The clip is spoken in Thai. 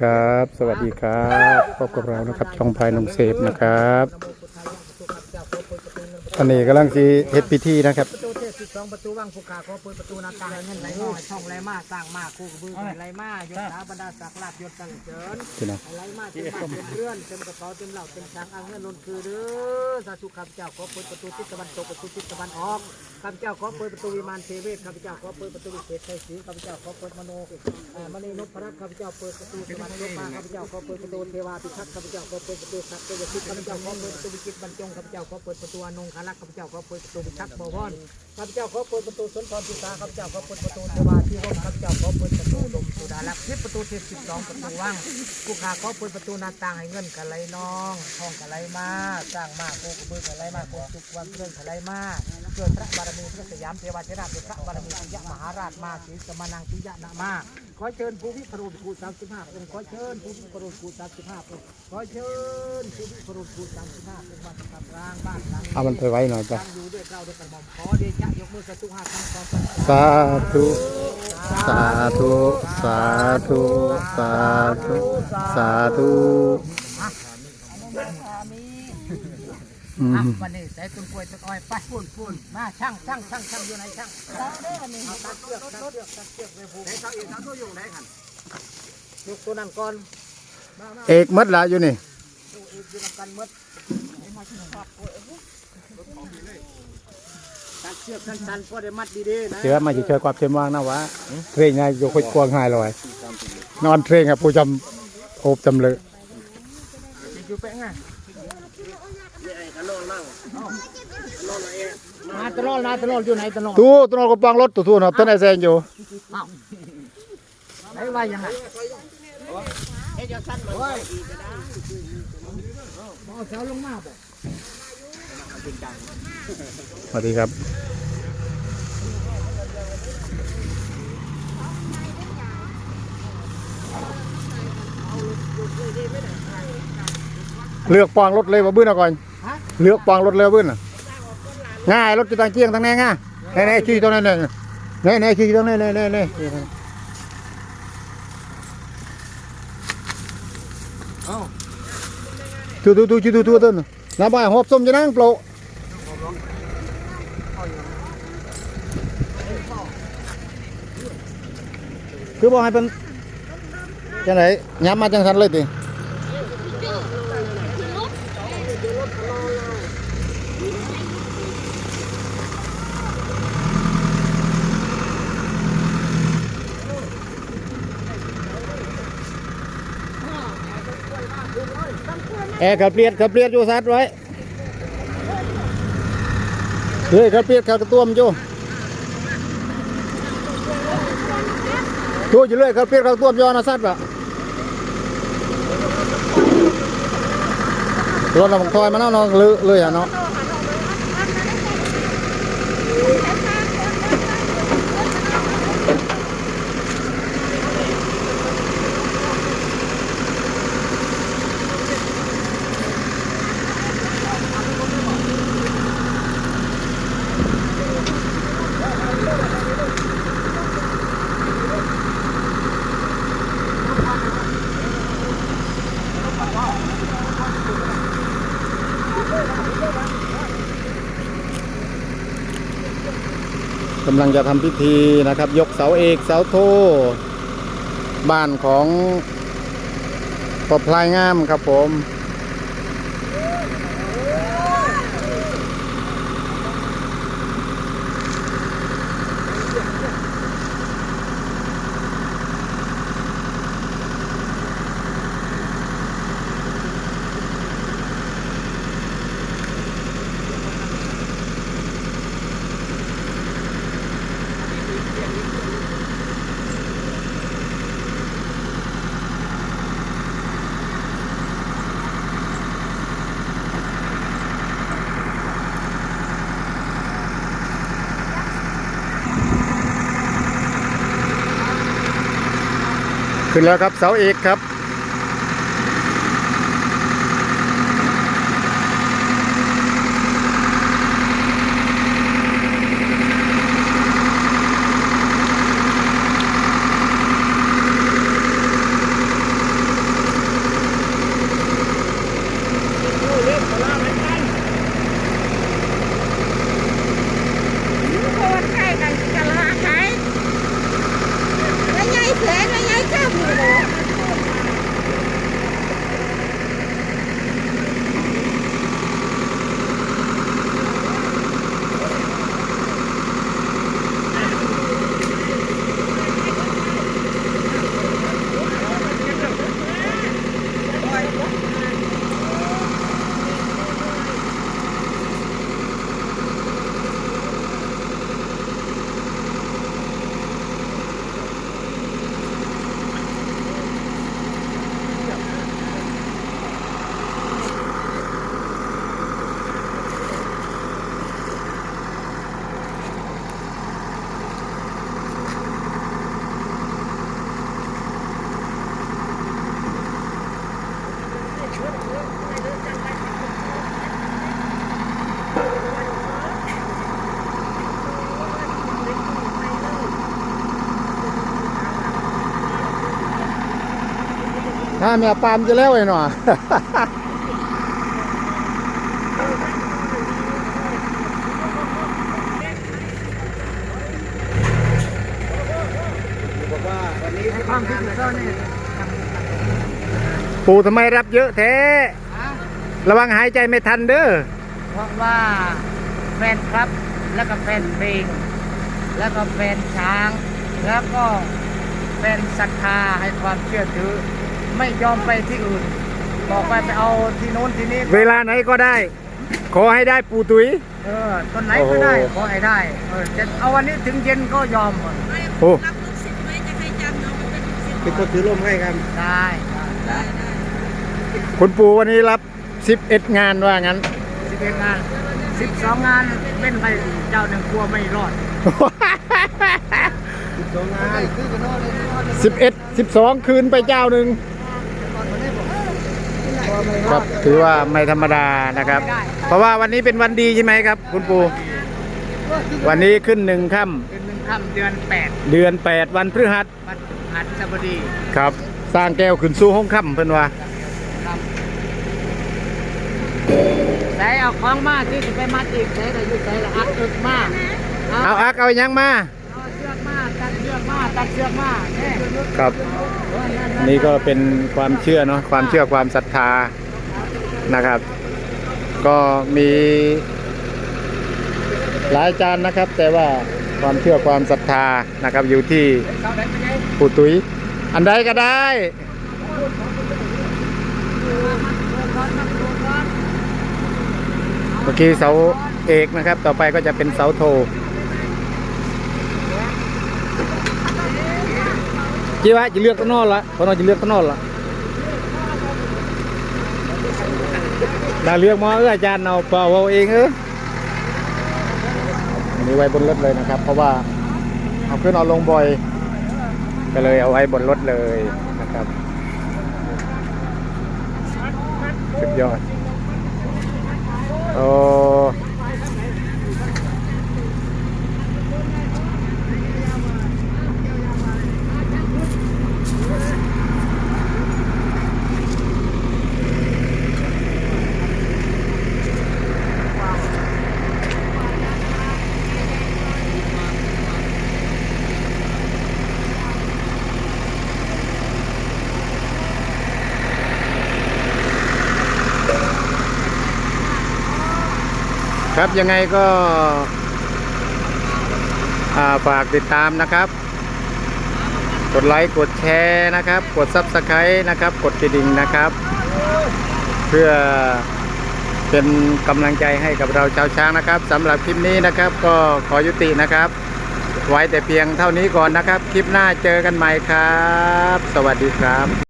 ครับ สวัสดีครับพบกับเรานะครับช่องพายนงเสพนะครับอันนี้กำลังสีเฮ็ดพิธีนะครับ ประตูเทศสิบสองประตูว่างภูขาขอเปิดประตูหน้าต่างเงินไหลมาช่องไหลมาสร้างมาคู่กระบือไหลมายศถาบรรดาศักดิ์ลาภยศกันเจิญที่นะไหลมาเต็มบ้านเต็มเรือนเต็มกระเป๋าเต็มเหล่าเต็มช้างเอาเงินล้นคือเด้อสาธุข้าพเจ้าขอเปิดประตูทิศตะวันตกประตูทิศตะวันออกข้าพเจ้าขอเปิดประตูวิมานเทเวศข้าพเจ้าขอเปิดประตูวิเศษชัยศรีข้าพเจ้าขอเปิดมโนเอ่อมณีนพรัตน์ข้าพเจ้าเปิดประตูสวรรค์โลกมาข้าพเจ้าขอเปิดประตูเทวาพิทักษ์ข้าพเจ้าขอเปิดประตูสัตว์เทวทิตข้าพเจ้าขอเปิดประตูวิจิตรบรรจงข้าพเจ้าขอเปิดประตูอนงคารักษ์ข้าพเจ้าขอเปิดประตูวิทักษ์บวรข้าพเจ้าขอเปิดประตูสุนทรพิสาข้าพเจ้าขอเปิดประตูเทวาที่ร่มข้าพเจ้าขอเปิดประตูลมสุดาลักษ์ที่ประตูเทพสิบสองประตูว่างผู้ขาขอเปิดประตูหน้าต่างให้เงินกันไหลน้องทองกันไหลมาสร้างมาโกกระเบือกันไหลมาโกสุขวันเพื่อนกันไหลมาเพื่อพระบารมีพระสยามเทวาเทราเป็นพระบารมีปิยะมหาราชมาศรีสมานังปิยะนามาขอเชิญผู้วิปโรดคูสามสิบห้าองค์ขอเชิญผู้วิปโรดคูสามสิบห้าองค์ขอเชิญผู้วิปโรดคูสามสิบห้าองค์มาทำร่างบ้านหลังเอามันไปไว้หน่อยจ้ะตั้งอยู่ด้วยเกล้าด้วยกระหม่อมขอเดชะยกมือสาธุห้าครั้งสองครั้งสาธุ สาธุ สาธุ สาธุ สาธุอือะมวันนี้ใส่ต้นกล้วยต้นอ้อยไปปุ่นปุ่นมาช่างช่างช่างช่างอยู่ไหนช่างตัดได้วันนี้ตัดเชือกตัดเชือกตัดเชือกไปผูกไหนช่างอีกช่างตัวอยู่ไหนขันยกตัวนั้นก่อนมามาเอกมัดละอยู่นี่ดูอีกอยู่นำกันหมด ตัดเชือกสั้นๆพอได้มัดดีๆนะเชื่อมาเชื่อความเชื่อวางนะวะเทรงไงโยกกวางหายเลยนอนเทรงครับผู้จำโอบจำเลยอยู่แป้งอะมาตลอดมาตลอดอยู่ไหนตลอดตู้ตัวนอนก็ปังรถตู้ตู้นะต้นไอแซงอยู่อ้าวไหนว่ายังไงเฮ้ยจะสั้นเลยเอาเสาลงมาบ่ สวัสดีครับ เลือกปองรถเลยว่าบื้นเอาก่อนฮะเลือกปองรถเลยว่าบื้นน่ะง่ายรถจะตั้งเกียงตั้งแน่ง่ายแน่แน่ชี้ตรงนั้นแน่แน่แน่ชี้ตรงนั้นแน่แน่แน่ตู้ตู้ตู้ชี้ตู้ตู้ต้นน่ะน้ำใบหอบส้มจะนั่งโปะคือบอกให้เป็นจังไหนย้ำมา จังสันเลยติแอร์ขับเปลียดขับ เฮ้ยครับเปียกครับกระต้วมอยู่ตัวอยู่เลยครับเปียกครับกระต้วมอยู่นะซัดปะรถเราบังทอยมาเนาะเนาะเลยเลยอะเนาะ กำลังจะทำพิธีนะครับ ยกเสาเอกเสาโท บ้านของปอพลายงามครับผม ขึ้นแล้วครับเสาเอกครับ ถ้าแม่ปามจะแล้วไอ้หนอบอกว่าวันนี้ให้ความคิดเจ้านี่ปู่ทำไมรับเยอะแท้ระวังหายใจไม่ทันเด้อ เพราะว่าแฟนครับ แล้วก็แฟนเพลง แล้วก็แฟนช้าง แล้วก็แฟนศรัทธาให้ความเชื่อถือ ไม่ยอมไปที่อื่น บอกไปไปเอาที่โน้นที่นี้เวลาไหนก็ได้ ขอให้ได้ปู่ตุยเออตอนไหนก็ได้โอ้โห ขอให้ได้เออจะเอาวันนี้ถึงเย็นก็ยอมหมดโอ้ รับลูกศิษย์ไว้จะให้จำน้องเป็นลูกศิษย์เป็นคนถือร่มให้ครับ ได้ได้ได้คุณปู่วันนี้รับ 11 งานว่างั้น สิบเอ็ดงานสิบสองงานเป็นไปเจ้าหนึ่งกลัวไม่รอดสองงานคือกันนอนเลย11 12 คืนไปเจ้าหนึ่ง ครับถือว่าไม่ธรรมดานะครับ เพราะว่าวันนี้เป็นวันดีใช่ไหมครับ คุณปู่วันนี้ขึ้นหนึ่งค่เป็นหนึ่งค่ำเดือนแปดำเดือน8วันพฤหัสวันหัสบดีครับ สร้างแก้วขึ้นสู่ห้องค่ำเพิ่นว่าครับใส่เอาของมาที่จะไปมัดอีกใส่แต่ยุใส่ละอัดอึกมากเอาอักเอาหยังมาเอาเชือกมาตัดเชือกมาตัดเชือกมาแน่ครับ นี่ก็เป็นความเชื่อเนาะความเชื่อความศรัทธานะครับ ก็มีหลายจานนะครับ แต่ว่าความเชื่อความศรัทธานะครับ อยู่ที่ปู่ตุ้ยอันใดก็ได้เมื่อกี้เสาเอกนะครับ ต่อไปก็จะเป็นเสาโท จีว่าจะเลือกต้นนอละพราะเราจะเลือกต้นนอนละดาเลือกมาเอออาจารย์เอาเปล่าเอาเองเอออันนี้ไว้บนรถเลยนะครับ เพราะว่าเอาขึ้นเอาลงบ่อย ก็เลยเอาไว้บนรถเลยนะครับสุดยอดโอ้ ครับยังไงก็าฝากติดตามนะครับ กดไลค์กดแชร์นะครับ กดซับสไครต์นะครับ กดกระดิ่งนะครับ เพื่อเป็นกำลังใจให้กับเราชาวช้างนะครับสำหรับคลิปนี้นะครับ ก็ขอยุตินะครับ ไว้แต่เพียงเท่านี้ก่อนนะครับ คลิปหน้าเจอกันใหม่ครับ สวัสดีครับ